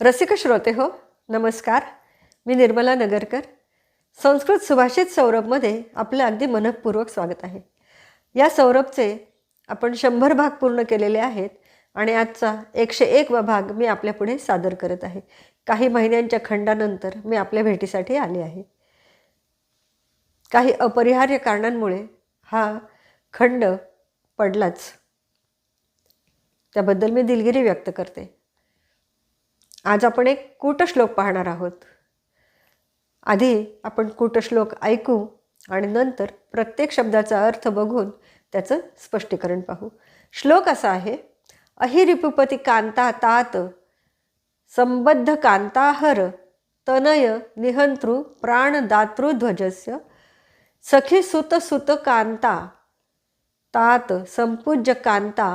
रसिक श्रोते हो नमस्कार. मी निर्मला नगरकर. संस्कृत सुभाषित सौरभमध्ये आपलं अगदी मनपूर्वक स्वागत आहे. या सौरभचे आपण शंभर भाग पूर्ण केलेले आहेत आणि आजचा एकशे एक वा भाग मी आपल्यापुढे सादर करत आहे. काही महिन्यांच्या खंडानंतर मी आपल्या भेटीसाठी आले आहे. काही अपरिहार्य कारणांमुळे हा खंड पडलाच. त्याबद्दल मी दिलगिरी व्यक्त करते. आज आपण एक कूटश्लोक पाहणार आहोत. आधी आपण कूटश्लोक ऐकू आणि नंतर प्रत्येक शब्दाचा अर्थ बघून त्याचं स्पष्टीकरण पाहू. श्लोक असा आहे अहिरिपुपती कांता तात संबद्ध कांताहर तनय निहंतृ प्राणदातृध्वजस्य सखी सुत सुत कांता तात संपूज्य कांता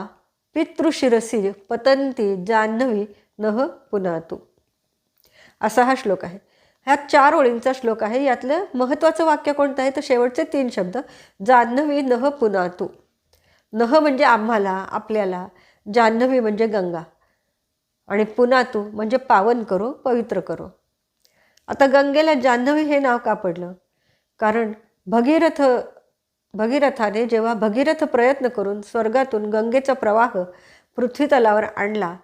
पितृशिरसी पतंती जान्हवी नह पुनातू असा हा श्लोक आहे. ह्या चार ओळींचा श्लोक आहे. यातलं महत्त्वाचं वाक्य कोणतं आहे? तर शेवटचे तीन शब्द जान्हवी नह पुनातू नह म्हणजे आम्हाला आपल्याला. जान्हवी म्हणजे गंगा. आणि पुनातू म्हणजे पावन करो पवित्र करो. आता गंगेला जान्हवी हे नाव का पडलं? कारण भगीरथ भगीरथाने जेव्हा भगीरथ प्रयत्न करून स्वर्गातून गंगेचा प्रवाह पृथ्वीतलावर आणला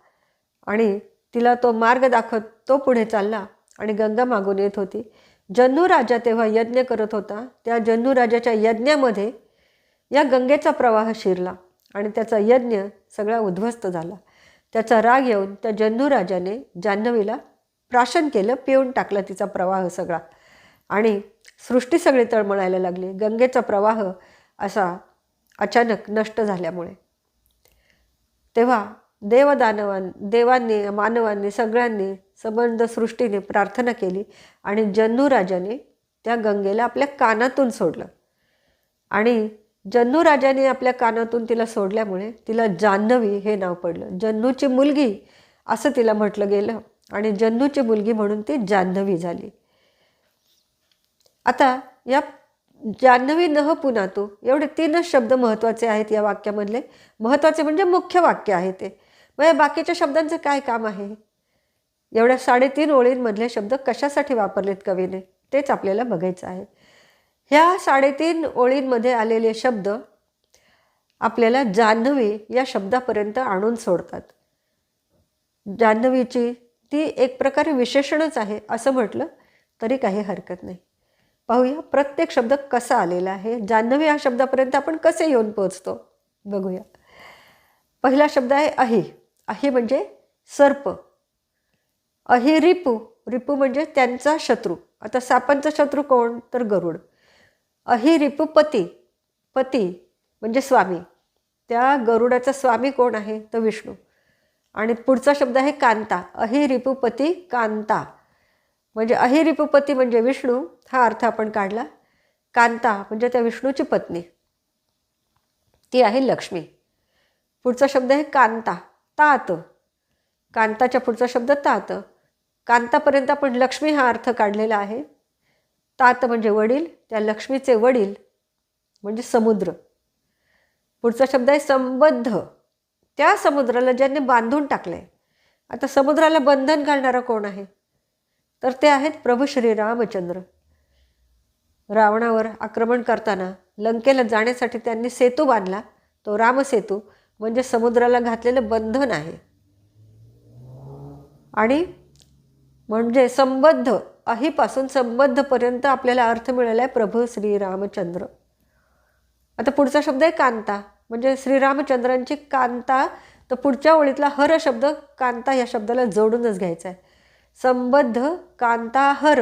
आणि तिला तो मार्ग दाखवत तो पुढे चालला आणि गंगा मागून येत होती. जन्नू राजा तेव्हा यज्ञ करत होता. त्या जन्नू राजाच्या यज्ञामध्ये या गंगेचा प्रवाह शिरला आणि त्याचा यज्ञ सगळा उद्ध्वस्त झाला. त्याचा राग येऊन त्या जन्नू राजाने जान्हवीला प्राशन केलं पिऊन टाकलं तिचा प्रवाह सगळा. आणि सृष्टी सगळी तळमळायला लागली. गंगेचा प्रवाह असा अचानक नष्ट झाल्यामुळे. तेव्हा देवदानवां देवांनी मानवांनी सगळ्यांनी संबंध सृष्टीने प्रार्थना केली आणि जन्नू राजाने त्या गंगेला आपल्या कानातून सोडलं. आणि जन्नू राजाने आपल्या कानातून तिला सोडल्यामुळे तिला जान्हवी हे नाव पडलं. जन्नूची मुलगी असं तिला म्हटलं गेलं आणि जन्नूची मुलगी म्हणून ती जान्हवी झाली. आता या जान्हवी नह पुनातू एवढे तीनच शब्द महत्त्वाचे आहेत या वाक्यामधले. महत्त्वाचे म्हणजे मुख्य वाक्य आहे ते. मग या बाकीच्या शब्दांचं काय काम आहे? एवढ्या साडेतीन ओळींमधले शब्द कशासाठी वापरलेत कवीने? तेच आपल्याला बघायचं आहे. ह्या साडेतीन ओळींमध्ये आलेले शब्द आपल्याला जान्हवी या शब्दापर्यंत आणून सोडतात. जान्हवीची ती एक प्रकारे विशेषणच आहे असं म्हटलं तरी काही हरकत नाही. पाहूया प्रत्येक शब्द कसा आलेला आहे. जान्हवी या शब्दापर्यंत आपण कसे येऊन पोचतो बघूया. पहिला शब्द आहे अही. अहि म्हणजे सर्प. अहे रिपू. रिपू म्हणजे त्यांचा शत्रू. आता सापांचा शत्रू कोण? तर गरुड. अहे रिपू पती. पती म्हणजे स्वामी. त्या गरुडाचा स्वामी कोण आहे? तर विष्णू. आणि पुढचा शब्द आहे कांता. अहे रिपुपती कांता. म्हणजे अहे रिपुपती म्हणजे विष्णू. हा अर्थ आपण काढला. कांता म्हणजे त्या विष्णूची पत्नी. ती आहे लक्ष्मी. पुढचा शब्द आहे कांता. तात. कांताच्या पुढचा शब्द तात. कांतापर्यंत आपण लक्ष्मी हा अर्थ काढलेला आहे. तात म्हणजे वडील त्या लक्ष्मीचे वडील म्हणजे समुद्र. पुढचा शब्द आहे संबद्ध. त्या समुद्राला ज्यांनी बांधून टाकले आता समुद्राला बंधन घालणारा कोण आहे? तर ते आहेत प्रभू श्री रामचंद्र. रावणावर आक्रमण करताना लंकेला जाण्यासाठी त्यांनी सेतू बांधला. तो रामसेतू. म्हणजे समुद्राला घातलेलं बंधन आहे. आणि म्हणजे संबद्ध अहीपासून संबद्धपर्यंत आपल्याला अर्थ मिळाला आहे प्रभू श्रीरामचंद्र. आता पुढचा शब्द आहे कांता. म्हणजे श्रीरामचंद्रांची कांता तर पुढच्या ओळीतला हर शब्द कांता या शब्दाला जोडूनच घ्यायचा आहे. संबद्ध कांता हर.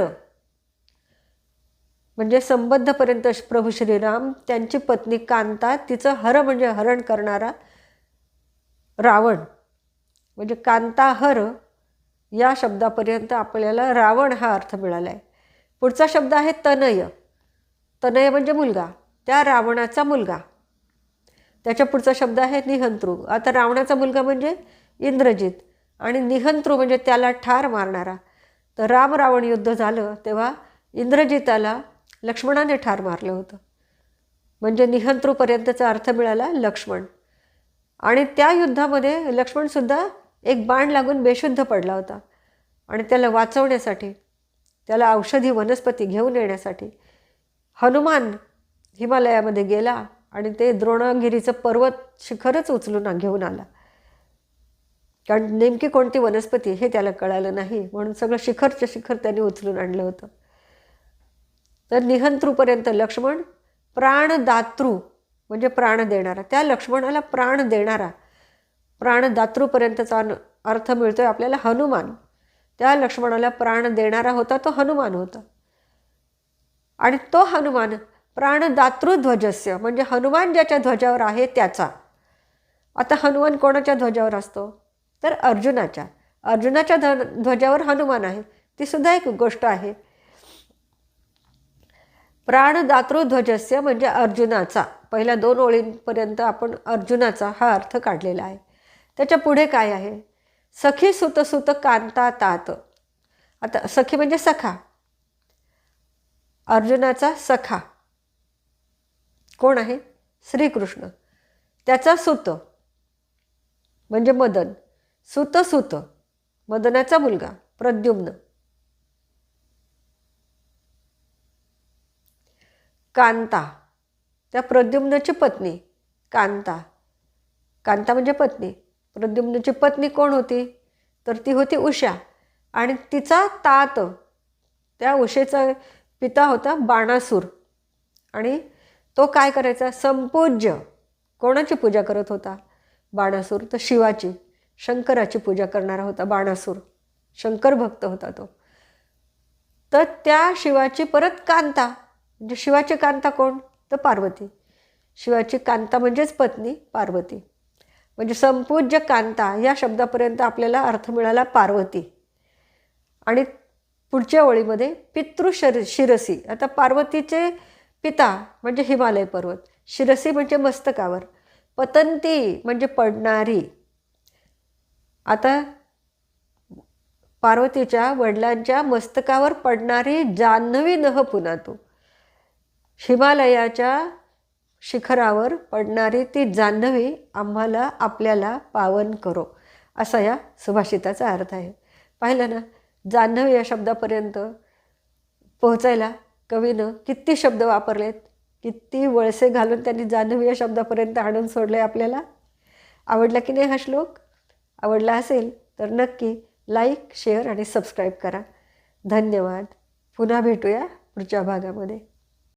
म्हणजे संबद्धपर्यंत प्रभू श्रीराम त्यांची पत्नी कांता तिचं हर म्हणजे हरण करणारा रावण. म्हणजे कांताहर या शब्दापर्यंत आपल्याला रावण हा अर्थ मिळाला आहे पुढचा शब्द आहे तनय. तनय म्हणजे मुलगा. त्या रावणाचा मुलगा. त्याच्या पुढचा शब्द आहे निहंत्रू आता रावणाचा मुलगा म्हणजे इंद्रजित. आणि निहंत्रू म्हणजे त्याला ठार मारणारा. तर राम रावण युद्ध झालं तेव्हा इंद्रजिताला लक्ष्मणाने ठार मारलं होतं. म्हणजे निहंत्रूपर्यंतचा अर्थ मिळाला लक्ष्मण. आणि त्या युद्धामध्ये लक्ष्मणसुद्धा एक बाण लागून बेशुद्ध पडला होता. आणि त्याला वाचवण्यासाठी त्याला औषधी वनस्पती घेऊन येण्यासाठी हनुमान हिमालयामध्ये गेला आणि ते द्रोणगिरीचं पर्वत शिखरच उचलून घेऊन आला. कारण नेमकी कोणती वनस्पती हे त्याला कळालं नाही म्हणून सगळं शिखरच्या शिखर त्याने उचलून आणलं होतं. तर निहंतृपर्यंत लक्ष्मण प्राणदातृ म्हणजे प्राण देणारा. त्या लक्ष्मणाला प्राण देणारा प्राणदातृपर्यंतचा अर्थ अर्थ आहे आपल्याला हनुमान. त्या लक्ष्मणाला प्राण देणारा होता तो हनुमान होता. आणि तो हनुमान प्राणदातृध्वजस्य म्हणजे हनुमान ज्याच्या ध्वजावर आहे त्याचा. आता हनुमान कोणाच्या ध्वजावर असतो? तर अर्जुनाच्या. अर्जुनाच्या ध्व ध्वजावर हनुमान आहे. ती सुद्धा एक गोष्ट आहे. प्राणदातृध्वजस्य म्हणजे अर्जुनाचा. पहिल्या दोन ओळींपर्यंत आपण अर्जुनाचा हा अर्थ काढलेला आहे. त्याच्या पुढे काय आहे? सखी सुत सुत कांता तात. आता सखी म्हणजे सखा. अर्जुनाचा सखा. कोण आहे? श्रीकृष्ण. त्याचा सुत. म्हणजे मदन. सुत सुत. मदनाचा मुलगा. प्रद्युम्न. कांता. त्या प्रद्युम्नची पत्नी कांता. कांता म्हणजे पत्नी. प्रद्युम्नची पत्नी कोण होती? तर ती होती उषा. आणि तिचा तात त्या उषेचा पिता होता बाणासूर. आणि तो काय करायचा? संपूज्य. कोणाची पूजा करत होता? बाणासूर. तर शिवाची. शंकराची पूजा करणारा होता बाणासूर. शंकर भक्त होता तो. तर त्या शिवाची परत कांता. म्हणजे शिवाची कांता कोण? तर पार्वती. शिवाची कांता म्हणजेच पत्नी पार्वती. म्हणजे संपूज्य कांता या शब्दापर्यंत आपल्याला अर्थ मिळाला पार्वती. आणि पुढच्या ओळीमध्ये पितृ शर शिरसी. आता पार्वतीचे पिता म्हणजे हिमालय पर्वत. शिरसी म्हणजे मस्तकावर. पतंती म्हणजे पडणारी. आता पार्वतीच्या वडिलांच्या मस्तकावर पडणारी जान्हवी नह पुन्हा तू हिमालयाच्या शिखरावर पडणारी ती जान्हवी आम्हाला आपल्याला पावन करो असा या सुभाषिताचा अर्थ आहे. पाहिलं ना जान्हवी या शब्दापर्यंत पोहोचायला कवीनं किती शब्द वापरलेत किती वळसे घालून त्यांनी जान्हवी या शब्दापर्यंत आणून सोडले आपल्याला? आवडला की नाही हा श्लोक? आवडला असेल तर नक्की लाईक शेअर आणि सबस्क्राईब करा. धन्यवाद. पुन्हा भेटूया पुढच्या भागामध्ये.